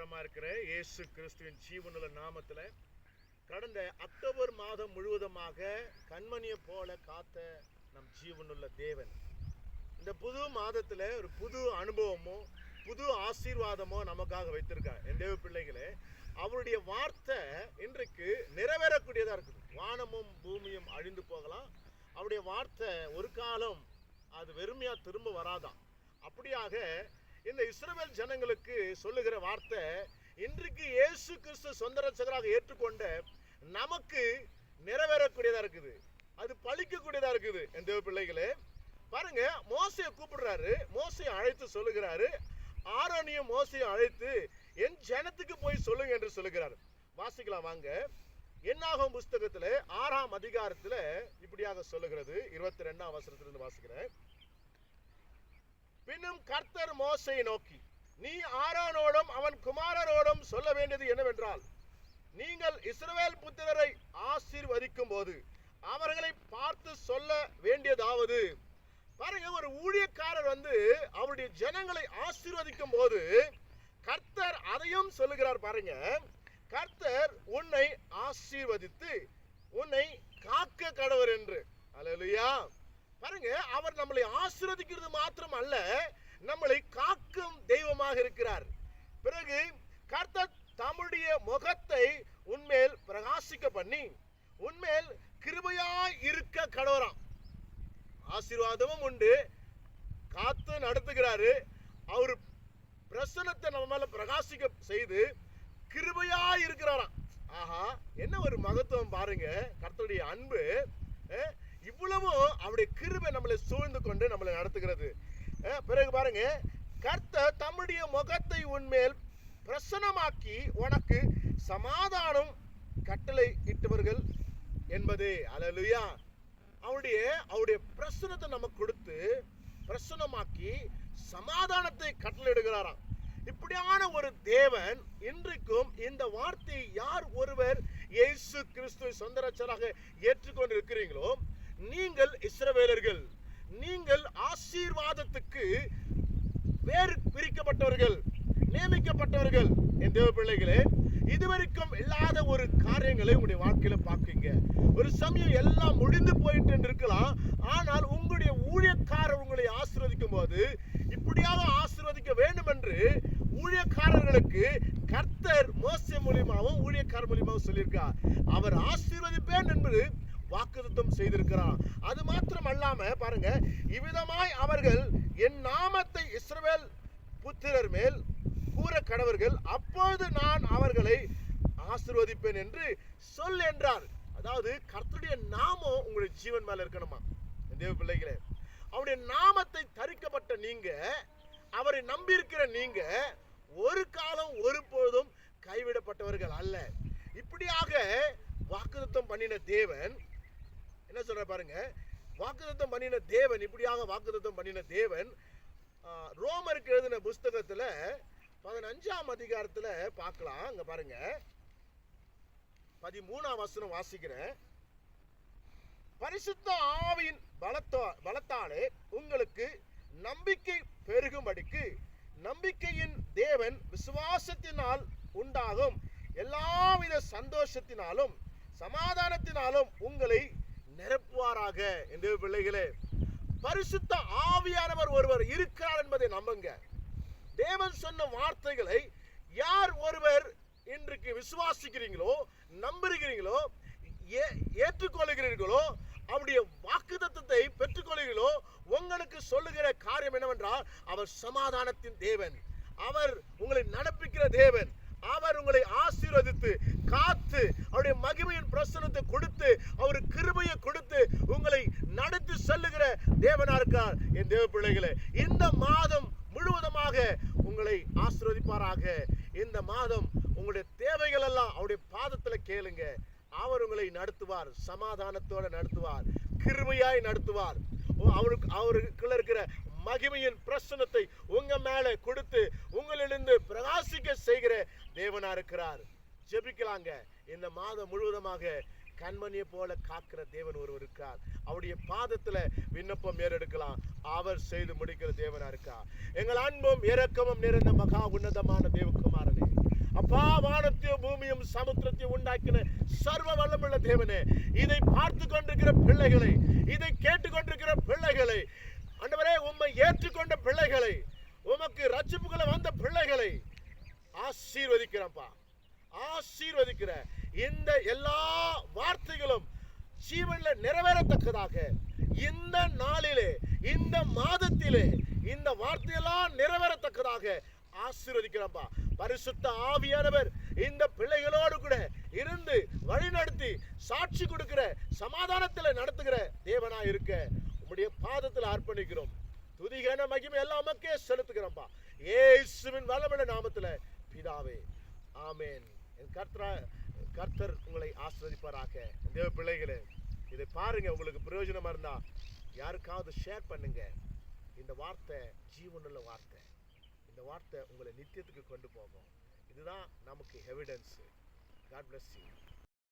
ஆண்டவரமா இருக்கிற இயேசு கிறிஸ்துவின் ஜீவனுள்ள நாமத்தில் கடந்த அக்டோபர் மாதம் முழுவதுமாக கண்மணியை போல காத்த நம் ஜீவனுள்ள தேவன். இந்த புது மாதத்தில் ஒரு புது அனுபவமும் புது ஆசீர்வாதமோ நமக்காக வைத்திருக்கார். என் தேவ பிள்ளைகளே அவருடைய வார்த்தை இன்றைக்கு நிறைவேறக்கூடியதாக இருக்குது. வானமும் பூமியும் அழிந்து போகலாம். அவருடைய வார்த்தை ஒரு காலம் அது வெறுமையாக திரும்ப வராதாம். அப்படியாக இந்த இஸ்ரேல் ஜனங்களுக்கு சொல்லுகிற வார்த்தை இன்றைக்கு இயேசு கிறிஸ்து சொந்த ரட்சகராக ஏற்றுக்கொண்ட நமக்கு நிறைவேறக்கூடியதா இருக்குது. அது பழிக்கக்கூடியதாக இருக்குது என் தேவ பிள்ளைகளே. பாருங்க மோசையை கூப்பிடுறாரு. மோசையை அழைத்து சொல்லுகிறாரு. ஆரோனியும் மோசையும் அழைத்து என் ஜனத்துக்கு போய் சொல்லுங்க என்று சொல்லுகிறார். வாசிக்கலாம் வாங்க. என்னாகும் புஸ்தகத்துல ஆறாம் அதிகாரத்துல இப்படியாக சொல்லுகிறது. இருபத்தி ரெண்டாம் அவசரத்திலிருந்து வாசிக்கிறேன். பின்னும் கர்த்தர் மோசையை நோக்கி நீ ஆரோனோடும் அவன் குமாரரோடும் சொல்ல வேண்டியது என்னவென்றால் நீங்கள் இஸ்ரவேல் புத்திரரை ஆசீர்வதிக்கும் போது அவர்களை பார்த்து சொல்ல வேண்டியதாவது பாருங்க ஒரு ஊழியக்காரர் வந்து அவருடைய ஜனங்களை ஆசீர்வதிக்கும் போது கர்த்தர் அதையும் சொல்லுகிறார் பாருங்க கர்த்தர் உன்னை ஆசீர்வதித்து உன்னை காக்க கடவர் என்று. அல்லேலூயா. பாருங்க அவர் நம்மளை ஆசிரதிக்கிறது மாத்திரம் அல்ல நம்மளை காக்கும் தெய்வமாக இருக்கிறார். பிறகு கர்த்தர் தம்முடைய முகத்தை உன்மேல் பிரகாசிக்க பண்ணி உன்மேல் கிருபையாய் இருக்க கடவராம். ஆசீர்வாதமும் உண்டு. காத்து நடத்துகிறாரு. அவர் பிரசனத்தை நம்ம மேல பிரகாசிக்க செய்து கிருபையா இருக்கிறாராம். ஆஹா என்ன ஒரு மகத்துவம் பாருங்க கர்த்தருடைய அன்பு. அஹ், இவ்வளவும் அவருடைய நம்மளை சூழ்ந்து கொண்டு நம்மளை நடத்துகிறது. பிறகு பாருங்க கர்த்தர் தம்முடைய முகத்தை உன்மேல் பிரசனமாக்கி உனக்கு சமாதானம் கட்டளை இட்டவர்கள் என்பதே. அலலுயா அவருடைய அவருடைய பிரசனத்தை நமக்கு கொடுத்து பிரசனமாக்கி சமாதானத்தை கட்டளையிடுகிறாராம். இப்படியான ஒரு தேவன் இன்றைக்கும் இந்த வார்த்தையை யார் ஒருவர் இயேசு கிறிஸ்துவை சொந்த ரட்சராக ஏற்றுக்கொண்டு இருக்கிறீங்களோ நீங்கள் இஸ்ரவேலர்கள். நீங்கள் ஆசீர்வாதத்துக்கு வேறு பிரிக்கப்பட்டவர்கள் நியமிக்கப்பட்டவர்கள் என் தேவ பிள்ளைகளே இதுவரைக்கும் இல்லாத ஒரு காரியங்களை உங்களுடைய வாழ்க்கையில பாக்குங்க ஒரு சமயம் எல்லாம் முடிந்து போயிட்டு இருக்கலாம். ஆனால் உங்களுடைய ஊழியக்காரர் உங்களை ஆசீர்வதிக்கும் போது இப்படியாக ஆசீர்வதிக்க வேண்டும் என்று ஊழியக்காரர்களுக்கு கர்த்தர் மோசிய மூலியமாகவும் ஊழியக்காரர் மூலியமாகவும் சொல்லியிருக்கார். அவர் ஆசீர்வதிப்பேன் என்பது வாக்குத்தம் செய்திருக்கிறான். அது மாத்திரம் அல்லாம பாருங்க இவ்விதமாய் அவர்கள் என் நாமத்தை இஸ்ரவேல் புத்திரர் மேல் கூற கடவர்கள் அப்பொழுது நான் அவர்களை ஆசிர்வதிப்பேன் என்று சொல் என்றார். அதாவது கர்த்தருடைய நாமம் உங்களுடைய ஜீவன் மேல இருக்கணுமா? தேவ பிள்ளைகளே அவருடைய நாமத்தை தரிக்கப்பட்ட நீங்க அவரை நம்பியிருக்கிற நீங்க ஒரு காலம் ஒருபோதும் கைவிடப்பட்டவர்கள் அல்ல. இப்படியாக வாக்குத்தம் பண்ணின தேவன் என்ன சொல்கிற பாருங்க? வாக்குத்தத்தம் பண்ணின தேவன் இப்படியாக வாக்குத்தத்தம் பண்ணின தேவன் ரோமருக்கு எழுதின புஸ்தகத்துல பதினஞ்சாம் அதிகாரத்துல பார்க்கலாம். அங்க பாருங்க. பதிமூணாம் வசனம் வாசிக்கிறேன். பரிசுத்த ஆவியின் பலத்தா பலத்தாலே உங்களுக்கு நம்பிக்கை பெருகும்படிக்கு நம்பிக்கையின் தேவன் விசுவாசத்தினால் உண்டாகும். எல்லாவித சந்தோஷத்தினாலும் சமாதானத்தினாலும் உங்களை நிரப்புவாராக என்று பிள்ளைகளே. பரிசுத்த ஆவியானவர் ஒருவர் இருக்கிறார் என்பதை நம்புங்க. தேவன் சொன்ன வார்த்தைகளை யார் ஒருவர் இன்றைக்கு விசுவாசிக்கிறீங்களோ நம்புகிறீங்களோ ஏற்றுக்கொள்கிறீர்களோ அவருடைய வாக்குத்தத்தத்தை பெற்றுக்கொள்கிறீர்களோ உங்களுக்கு சொல்லுகிற காரியம் என்னவென்றால் அவர் சமாதானத்தின் தேவன். அவர் உங்களை நடப்பிக்கிற தேவன். அவர் உங்களை ஆசீர்வதித்து காத்து அவருடைய மகிமையின் பிரசனத்தை கொடுத்து அவர் கிருபையை கொடுத்து உங்களை நடத்தி செல்லுகிற தேவனா இருக்கார். என் தேவ பிள்ளைகளே இந்த மாதம் முழுவதுமாக உங்களை ஆசீர்வதிப்பாராக. இந்த மாதம் உங்களுடைய தேவைகள் எல்லாம் அவருடைய பாதத்துல கேளுங்க. அவர் உங்களை நடத்துவார் சமாதானத்தோட நடத்துவார் கிருமையாய் நடத்துவார். ஓ, அவருக்கு அவருக்குள்ள இருக்கிற மகிமையின் பிரசனத்தை உங்க மேல கொடுத்து உங்களிலிருந்து பிரகாசிக்க செய்கிற தேவனா இருக்கிறார். ஜெபிக்கலாங்க. இந்த மாதம் முழுவதுமாக கண்மணியை போல காக்கிற தேவன் ஒருவர் இருக்கார். அவருடைய பாதத்துல விண்ணப்பம் ஏறெடுக்கலாம். அவர் செய்து முடிக்கிற தேவனா இருக்கா எங்கள் அன்பும் இரக்கமும் நிறைந்த மகா உன்னதமான தேவகுமாரனே. அப்பா வானத்தையும் பூமியும் சமுத்திரத்தையும் உண்டாக்கின சர்வ வல்லமுள்ள தேவனே இதை பார்த்து கொண்டிருக்கிற பிள்ளைகளை இதை கேட்டுக்கொண்டிருக்கிற பிள்ளைகளை ஆண்டவரே உம்மை ஏற்றுக்கொண்ட பிள்ளைகளை உமக்கு ரட்சிப்புகளை வந்த பிள்ளைகளை ஆசீர்வதிக்கிறப்பா ஆசீர்வதிக்கிற இந்த எல்லா வார்த்தைகளும் ஜீவனில் நிறைவேறத்தக்கதாக இந்த நாளிலே இந்த மாதத்திலே இந்த வார்த்தையெல்லாம் நிறைவேறத்தக்கதாக ஆசீர்வதிக்கிறப்பா பரிசுத்த ஆவியானவர் இந்த பிள்ளைகளோடு கூட இருந்து வழிநடத்தி சாட்சி கொடுக்கிற சமாதானத்தில் நடத்துகிற தேவனா இருக்க உம்முடைய பாதத்தில் அர்ப்பணிக்கிறோம். துதிகன மகிமை எல்லாம் உமக்கே செலுத்துகிறோம்ப்பா ஏசுவின் வல்லமுள்ள நாமத்துல பிதாவே ஆமேன். என் கர்த்தரா கர்த்தர் உங்களை ஆஸ்வதிப்பாராக தேவ பிள்ளைகளே இதை பாருங்க உங்களுக்கு பிரயோஜனமா இருந்தா யாருக்காவது ஷேர் பண்ணுங்க. இந்த வார்த்தை ஜீவனுள்ள வார்த்தை. இந்த வார்த்தை உங்களை நித்தியத்துக்கு கொண்டு போகும். இதுதான் நமக்கு எவிடன்ஸு காட் பிளஸ் யூ